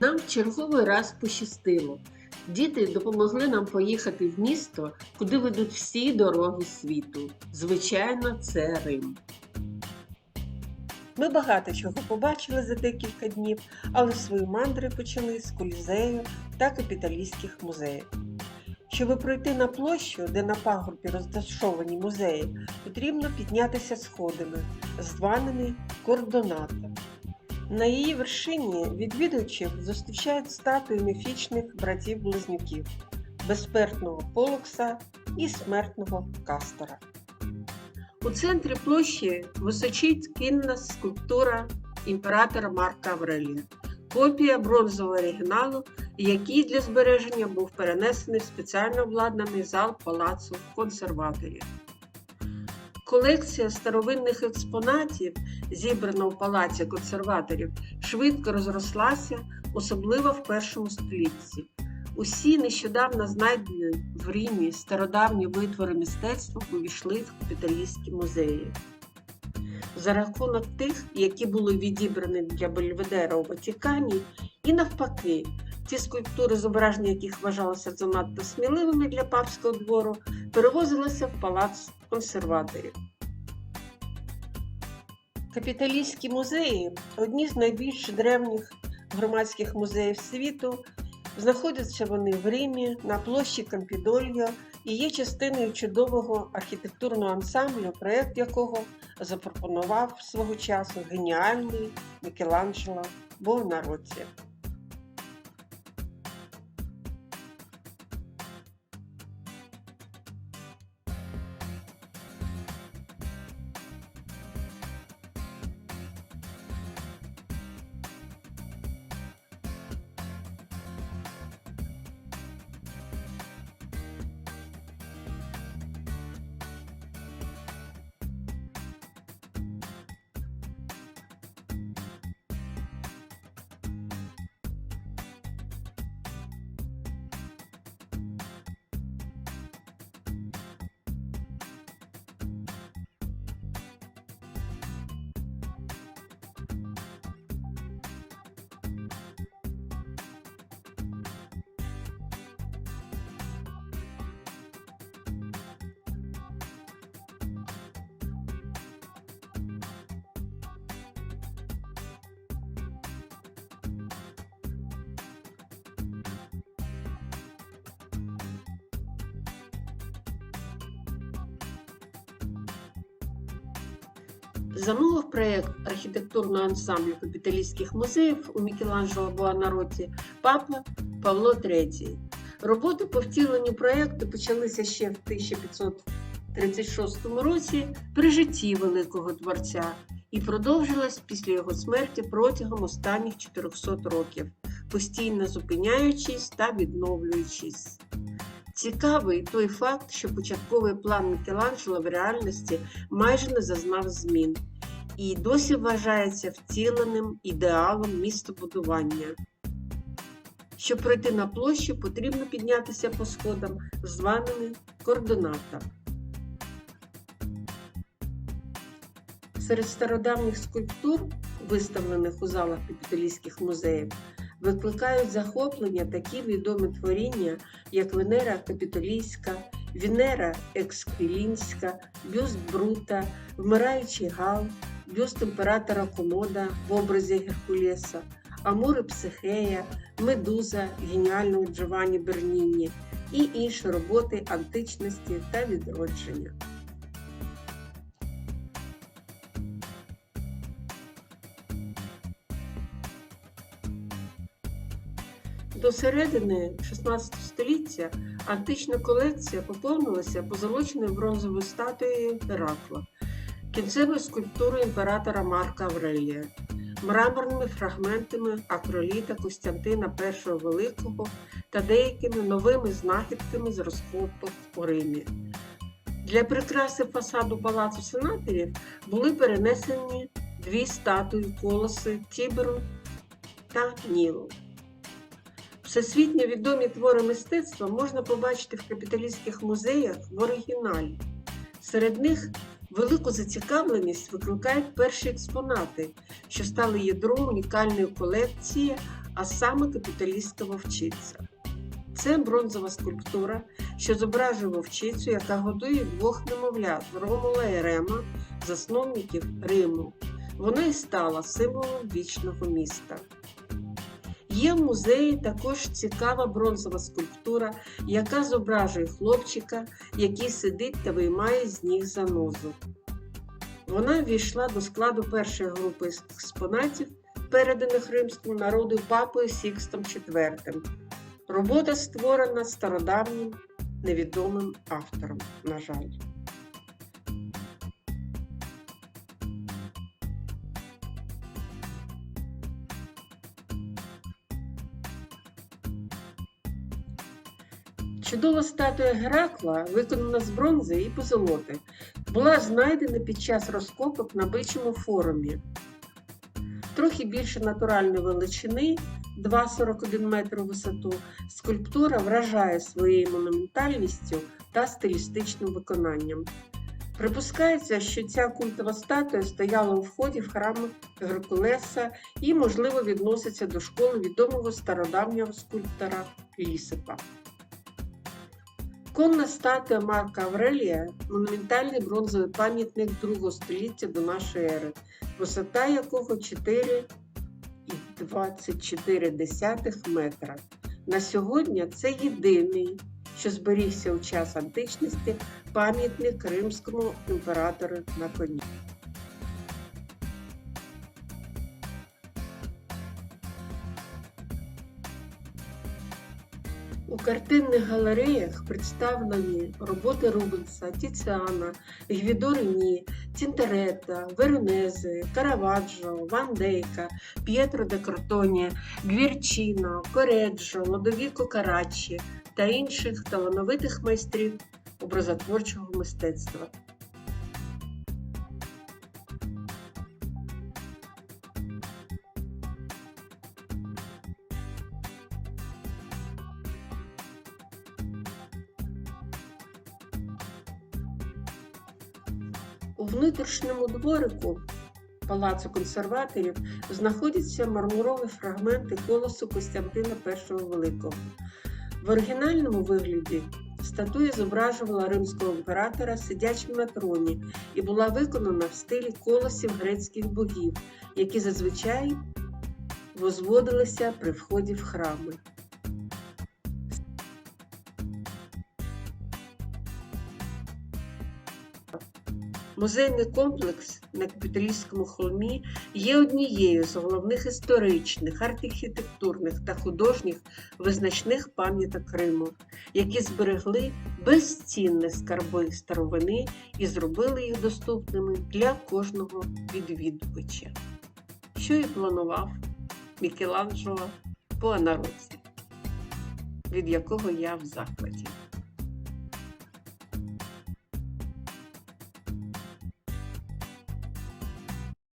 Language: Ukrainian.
Нам в черговий раз пощастило. Діти допомогли нам поїхати в місто, куди ведуть всі дороги світу. Звичайно, це Рим. Ми багато чого побачили за декілька днів, але свої мандри почали з колізею та капіталістських музеїв. Щоб пройти на площу, де на пагорбі розташовані музеї, потрібно піднятися сходами, званими кордоната. На її вершині відвідувачів зустрічають статуї міфічних братів-близнюків безсмертного Полукса і смертного Кастора. У центрі площі височить кінна скульптура імператора Марка Аврелія, копія бронзового оригіналу, який для збереження був перенесений в спеціально обладнаний зал палацу консерваторів. Колекція старовинних експонатів, зібрана у палаці консерваторів, швидко розрослася, особливо в першому столітті. Усі нещодавно знайдені в Римі стародавні витвори мистецтва увійшли в капіталістські музеї. За рахунок тих, які були відібрані для Бельведера у Ватикані, і навпаки, ті скульптури, зображення яких вважалися занадто сміливими для папського двору, перевозилися в палац консерваторів. Капіталістські музеї одні з найбільш древніх громадських музеїв світу. Знаходяться вони в Римі на площі Кампідольо і є частиною чудового архітектурного ансамблю, проєкт якого запропонував свого часу геніальний Мікеланджело Буонаротті. Замовив проєкт архітектурного ансамблю капіталістських музеїв у Мікеланджело Буонаротті папа Павло III. Роботи по втіленню проєкту почалися ще в 1536 році при житті великого творця і продовжилась після його смерті протягом останніх 400 років, постійно зупиняючись та відновлюючись. Цікавий той факт, що початковий план Мікеланджело в реальності майже не зазнав змін і досі вважається втіленим ідеалом містобудування. Щоб пройти на площу, потрібно піднятися по сходам, званими кордоната. Серед стародавніх скульптур, виставлених у залах капіталістських музеїв, викликають захоплення такі відомі творіння, як Венера Капітолійська, Венера Ексквілінська, бюст Брута, Вмираючий Гал, бюст імператора Комода в образі Геркулеса, Амури Психея, Медуза геніального Джованні Берніні і інші роботи античності та відродження. До середини 16 століття антична колекція поповнилася позолоченою бронзовою статуєю Геракла, кінцевою скульптурою імператора Марка Аврелія, мраморними фрагментами акроліта Костянтина І Великого та деякими новими знахідками з розкопок у Римі. Для прикраси фасаду палацу сенаторів були перенесені дві статуї колоси Тіберу та Нілу. Всесвітньо відомі твори мистецтва можна побачити в капіталістських музеях в оригіналі. Серед них велику зацікавленість викликають перші експонати, що стали ядром унікальної колекції а саме капіталістська вовчиця. Це бронзова скульптура, що зображує вовчицю, яка годує двох немовлят Ромула і Рема, засновників Риму. Вона і стала символом вічного міста. Є в музеї також цікава бронзова скульптура, яка зображує хлопчика, який сидить та виймає з ніг занозу. Вона ввійшла до складу першої групи експонатів, переданих римському народу папою Сікстом IV. Робота створена стародавнім невідомим автором, на жаль. Чудова статуя Геракла, виконана з бронзи і позолоти, була знайдена під час розкопок на бичому форумі. Трохи більше натуральної величини 2,41 метр висоту, скульптура вражає своєю монументальністю та стилістичним виконанням. Припускається, що ця культова статуя стояла у вході в храм Геркулеса і, можливо, відноситься до школи відомого стародавнього скульптора Лісипа. Конна статуя Марка Аврелія монументальний бронзовий пам'ятник другого століття до нашої ери, висота якого 4,24 метра. На сьогодні це єдиний, що зберігся у час античності пам'ятник римському імператору на коні. Картинних галереях представлені роботи Рубенса, Тіціана, Гвідо Рені, Тінтерета, Веронези, Караваджо, Ван Дейка, П'єтро де Картоні, Гвірчіно, Кореджо, Лодовіко Карачі та інших талановитих майстрів образотворчого мистецтва. У внутрішньому дворику палацу консерваторів знаходяться мармурові фрагменти колосу Костянтина І Великого. В оригінальному вигляді статуя зображувала римського імператора сидячим на троні і була виконана в стилі колосів грецьких богів, які зазвичай возводилися при вході в храми. Музейний комплекс на капіталістському холмі є однією з головних історичних, архітектурних та художніх визначних пам'яток Риму, які зберегли безцінні скарби старовини і зробили їх доступними для кожного відвідувача, що і планував Мікеланджело по анароці, від якого я в захваті.